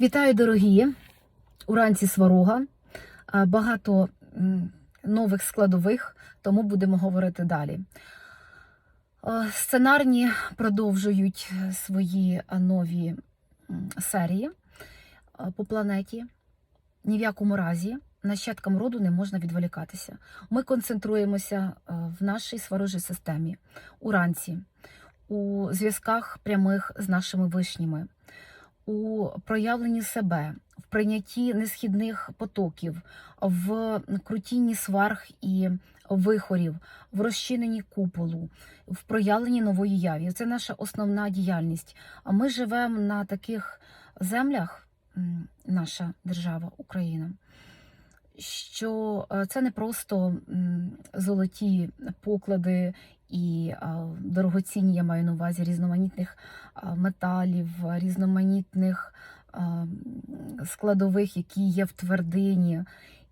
Вітаю, дорогі! Уранці сварога. Багато нових складових, тому будемо говорити далі. Сценарні продовжують свої нові серії по планеті. Ні в якому разі нащадкам роду не можна відволікатися. Ми концентруємося в нашій сварожій системі уранці, у зв'язках прямих з нашими вишніми у проявленні себе, в прийнятті несхідних потоків, в крутінні сварг і вихорів, в розчиненні куполу, в проявленні нової яві. Це наша основна діяльність. А ми живемо на таких землях, наша держава Україна. Що е, це не просто золоті поклади і дорогоцінні, я маю на увазі різноманітних металів, різноманітних складових, які є в твердині,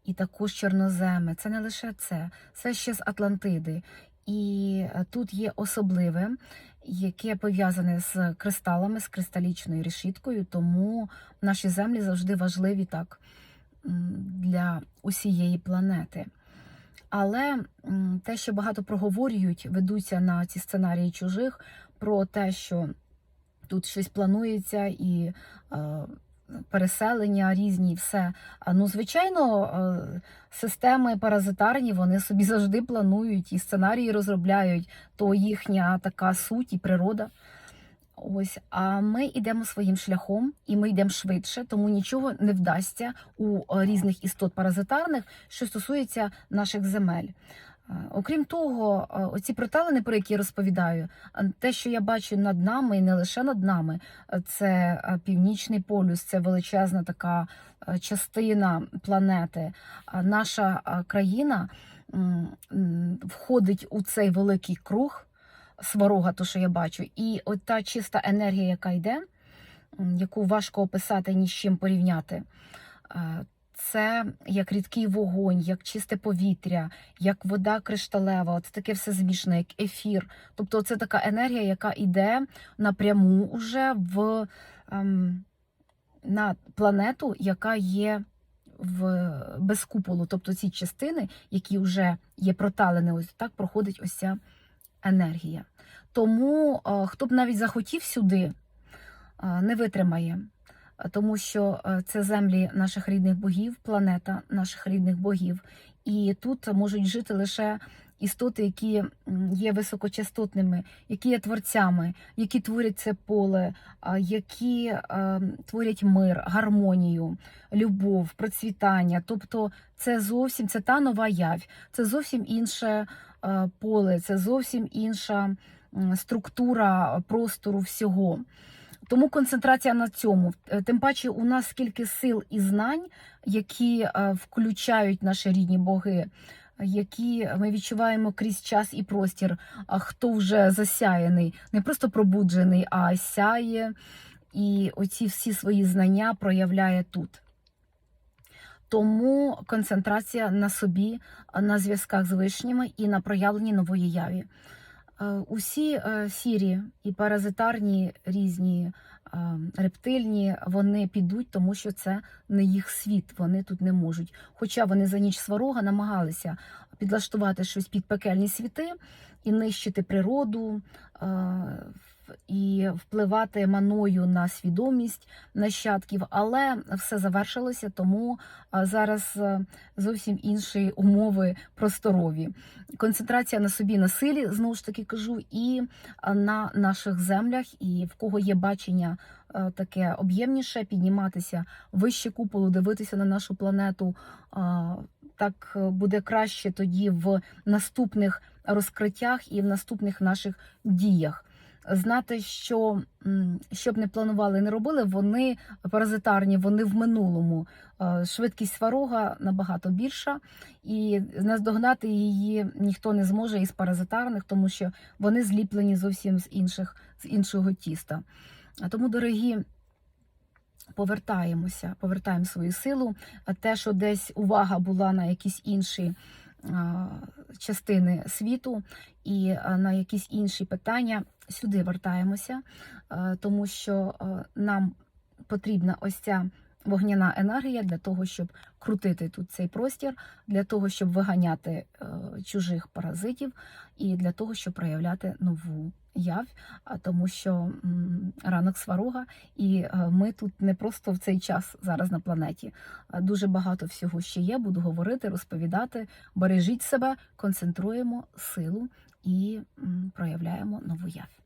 і також чорноземи. Це не лише це, це ще з Атлантиди. І е, тут є особливе, яке пов'язане з кристалами, з кристалічною решіткою, тому наші землі завжди важливі так для усієї планети. Але те, що багато проговорюють, ведуться на ці сценарії чужих про те, що тут щось планується і е, переселення різні, і все. Ну, звичайно, е, системи паразитарні вони собі завжди планують і сценарії розробляють, то їхня така суть і природа. Ось, а ми йдемо своїм шляхом, і ми йдемо швидше, тому нічого не вдасться у е, різних істот паразитарних, що стосується наших земель. Е, Окрім того, е, оці проталини, про які я розповідаю, те, що я бачу над нами, і не лише над нами, це північний полюс, це величезна така частина планети. Наша країна входить у цей великий круг сварога, то що я бачу, і от та чиста енергія, яка йде, яку важко описати ні з чим порівняти. е, Це як рідкий вогонь, як чисте повітря, як вода кришталева, це таке все змішане, як ефір. Тобто це така енергія, яка йде напряму уже в, ем, на планету, яка є в, без куполу. Тобто ці частини, які вже є проталені, ось так проходить ось ця енергія. Тому е, хто б навіть захотів сюди, е, не витримає, тому що е, це землі наших рідних богів, планета наших рідних богів, і тут можуть жити лише істоти, які є високочастотними, які є творцями, які творять це поле, які творять мир, гармонію, любов, процвітання. Тобто, це зовсім це та нова явь, це зовсім інше поле, це зовсім інша структура простору всього. Тому концентрація на цьому. Е, Тим паче, у нас скільки сил і знань, які е, включають наші рідні боги, які ми відчуваємо крізь час і простір. А хто вже засяяний, не просто пробуджений, а сяє, і оці всі свої знання проявляє тут. Тому концентрація на собі, на зв'язках з вишніми і на проявленні нової яві. Е, Усі е, сірі і паразитарні різні рептильні вони підуть, тому що це не їх світ, вони тут не можуть. Хоча вони за ніч сварога намагалися підлаштувати щось під пекельні світи і нищити природу. е, І впливати маною на свідомість нащадків, але все завершилося, тому зараз е, зовсім інші умови просторові концентрація на собі на силі, знову ж таки кажу, і на наших землях, і в кого є бачення е, таке об'ємніше, підніматися вище куполу, дивитися на нашу планету. Так е, буде краще тоді в наступних розкриттях і в наступних наших діях. Знати, що м, що б не планували, не робили, вони паразитарні, вони в минулому. Е, Швидкість сварога набагато більша, і наздогнати її ніхто не зможе із паразитарних, тому що вони зліплені зовсім з інших з іншого тіста. Тому, дорогі, повертаємося, повертаємо свою силу. А те, що десь увага була на якісь інші частини світу і на якісь інші питання, сюди вертаємося, тому що нам потрібна ось ця вогняна енергія для того, щоб крутити тут цей простір, для того, щоб виганяти е, чужих паразитів, і для того, щоб проявляти нову явь, тому що ранок сварога, і е, ми тут не просто в цей час зараз на планеті. Дуже багато всього ще є. Буду говорити, розповідати. Бережіть себе, концентруємо силу і проявляємо нову явь.